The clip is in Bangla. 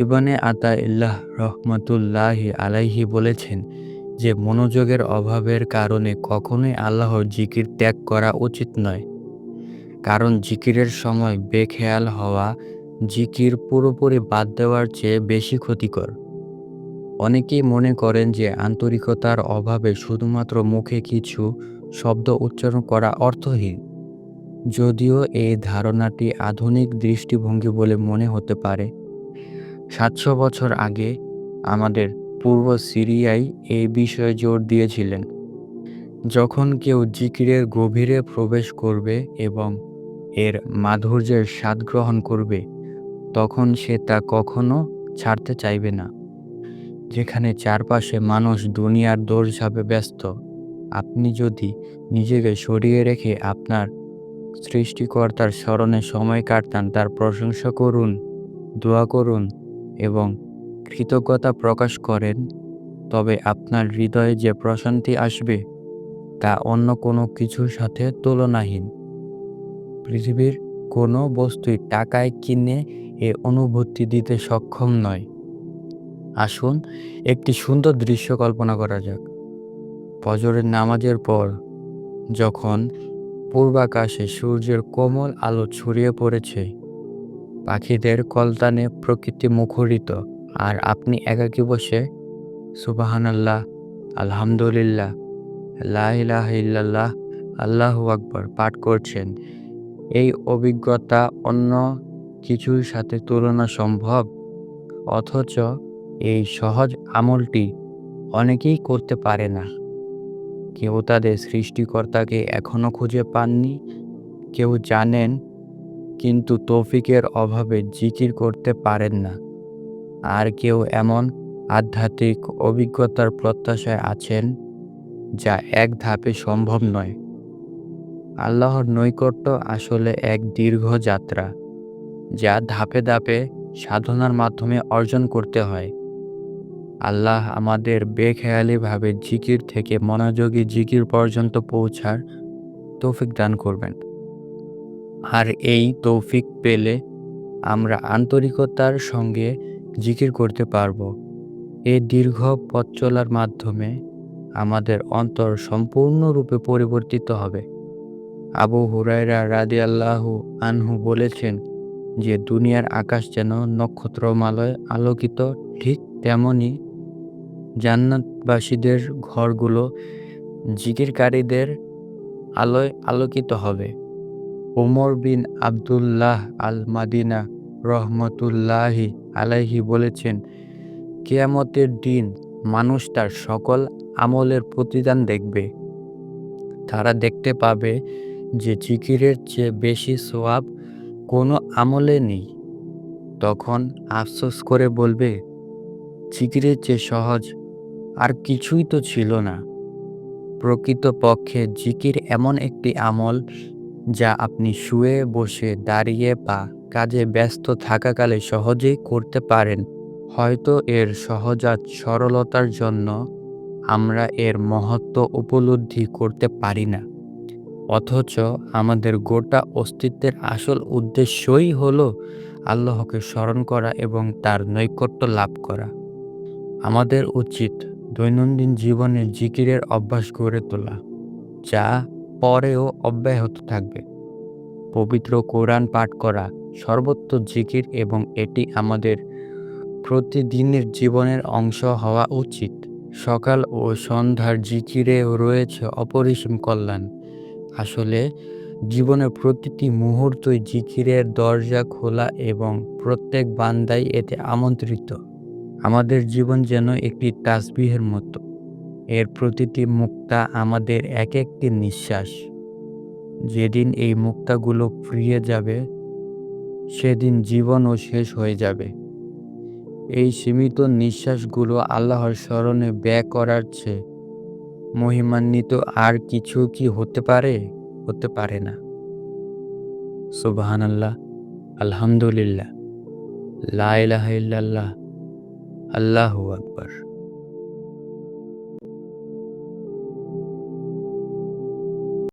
ইবনে আতা ইল্লাহ রহমতুল্লাহি আলাইহি বলেছেন যে মনোযোগের অভাবের কারণে কখনোই আল্লাহর জিকির ত্যাগ করা উচিত নয়। কারণ জিকিরের সময় বেখেয়াল হওয়া জিকির পুরোপুরি বাদ দেওয়ার চেয়ে বেশি ক্ষতিকর। অনেকেই মনে করেন যে আন্তরিকতার অভাবে শুধুমাত্র মুখে কিছু শব্দ উচ্চারণ করা অর্থহীন। যদিও এই ধারণাটি আধুনিক দৃষ্টিভঙ্গি বলে মনে হতে পারে। সাতশো বছর আগে আমাদের পূর্ব সিরিয়ায় এই বিষয়ে জোর দিয়েছিলেন। যখন কেউ জিকিরের গভীরে প্রবেশ করবে এবং এর মাধুর্যের স্বাদ গ্রহণ করবে, তখন সে তা কখনো ছাড়তে চাইবে না। যেখানে চারপাশে মানুষ দুনিয়ার দৌড়ঝাঁপে ব্যস্ত, আপনি যদি নিজেকে সরিয়ে রেখে আপনার সৃষ্টিকর্তার স্মরণে সময় কাটান তার প্রশংসা করুন, দোয়া করুন এবং কৃতজ্ঞতা প্রকাশ করেন, তবে আপনার হৃদয়ে যে প্রশান্তি আসবে, তা অন্য কোনো কিছুর সাথে তুলনাহীন। পৃথিবীর কোনো বস্তুই টাকায় কিনে এ অনুভূতি দিতে সক্ষম নয়। আসুন একটি সুন্দর দৃশ্য কল্পনা করা যাক। ফজরের নামাজের পর যখন পূর্বাকাশে সূর্যের কোমল আলো ছড়িয়ে পড়েছে পাখিদের কলতানে প্রকৃতি মুখরিত, আর আপনি একাকী বসে, সুবাহানাল্লাহ, আলহামদুলিল্লাহ লাহ ইল্লাল্লাহ, আল্লাহু আকবর পাঠ করছেন। এই অভিজ্ঞতা অন্য কিছুর সাথে তুলনা সম্ভব? অথচ এই সহজ আমলটি অনেকেই করতে পারে না। কেউ তাদের সৃষ্টিকর্তাকে এখনও খুঁজে পাননি, কেউ জানেন কিন্তু তৌফিকের অভাবে জিকির করতে পারেন না। আর কেউ এমন আধ্যাত্মিক অভিজ্ঞতার প্রত্যাশায় আছেন যা এক ধাপে সম্ভব নয়। আল্লাহর নৈকট্য আসলে এক দীর্ঘ যাত্রা, যা ধাপে ধাপে সাধনার মাধ্যমে অর্জন করতে হয়। আল্লাহ আমাদের বেখেয়ালিভাবে জিকির থেকে মনোযোগী জিকির পর্যন্ত পৌঁছার তৌফিক দান করবেন। আর এই তৌফিক পেলে আমরা আন্তরিকতার সঙ্গে জিকির করতে পারব। এ দীর্ঘ পথ চলার মাধ্যমে আমাদের অন্তর সম্পূর্ণরূপে পরিবর্তিত হবে। আবু হুরাইরা রাদি আল্লাহু আনহু বলেছেন যে, দুনিয়ার আকাশ যেন নক্ষত্রমালয় আলোকিত ঠিক তেমনই জান্নাতবাসীদের ঘরগুলো জিকিরকারীদের আলোয় আলোকিত হবে। ওমর বিন আবদুল্লাহ আল মাদিনা রহমতুল্লাহি আলাইহি বলেছেন, কেয়ামতের দিন মানুষ তার সকল আমলের প্রতিদান দেখবে। তারা দেখতে পাবে যে জিকিরের চেয়ে বেশি সোয়াব কোনো আমলে নেই। তখন আফসোস করে বলবে, জিকিরের চেয়ে সহজ আর কিছুই তো ছিল না। প্রকৃতপক্ষে জিকির এমন একটি আমল যা আপনি শুয়ে বসে, দাঁড়িয়ে বা কাজে ব্যস্ত থাকাকালে সহজেই করতে পারেন। হয়তো এর সহজাত সরলতার জন্য আমরা এর মহত্ব উপলব্ধি করতে পারি না। অথচ আমাদের গোটা অস্তিত্বের আসল উদ্দেশ্যই হলো আল্লাহকে স্মরণ করা এবং তার নৈকট্য লাভ করা। আমাদের উচিত দৈনন্দিন জীবনে জিকিরের অভ্যাস গড়ে তোলা, যা পরেও অব্যাহত থাকবে। পবিত্র কোরআন পাঠ করা সর্বত্র জিকির এবং এটি আমাদের প্রতিদিনের জীবনের অংশ হওয়া উচিত। সকাল ও সন্ধ্যার জিকিরে রয়েছে অপরিসীম কল্যাণ। আসলে জীবনের প্রতিটি মুহূর্তই জিকিরের দরজা খোলা এবং প্রত্যেক বান্দাই এতে আমন্ত্রিত। আমাদের জীবন যেন একটি তাসবিহের মতো। এর প্রতিটি মুক্তা আমাদের এক একটি নিঃশ্বাস। যেদিন এই মুক্তাগুলো ফিরিয়ে যাবে, সেদিন জীবনও শেষ হয়ে যাবে। এই সীমিত নিঃশ্বাসগুলো আল্লাহর স্মরণে ব্যয় করার চেয়ে মহিমান্বিত আর কিছু কি হতে পারে? হতে পারে না। সুবাহান আল্লাহ আলহামদুলিল্লাহ লাহ আল্লাহ আকবর।